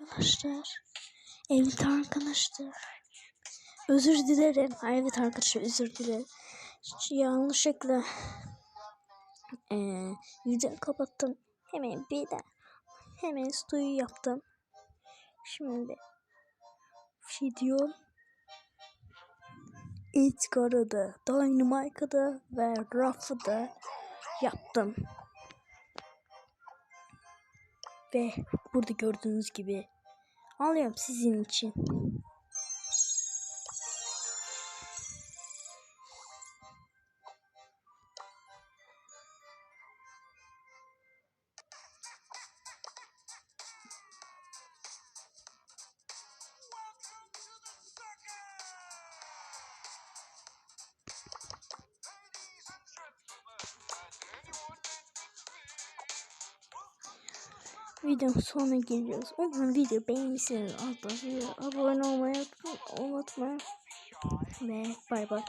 Arkadaşlar. Evet arkadaşlar. Özür dilerim. Ay, Evet arkadaşlar özür dilerim. Hiç yanlışlıkla video kapattım. Hemen bir de hemen story yaptım. Şimdi video Edgar'ı da, Dynamite'ı da ve Ruff'ı da yaptım. Ve burada gördüğünüz gibi alıyorum sizin için. Videonun sonuna geliyoruz. Umarım video beğenmişsiniz. Arkadaşlar abone olmayı unutmayın. Ve bay bay.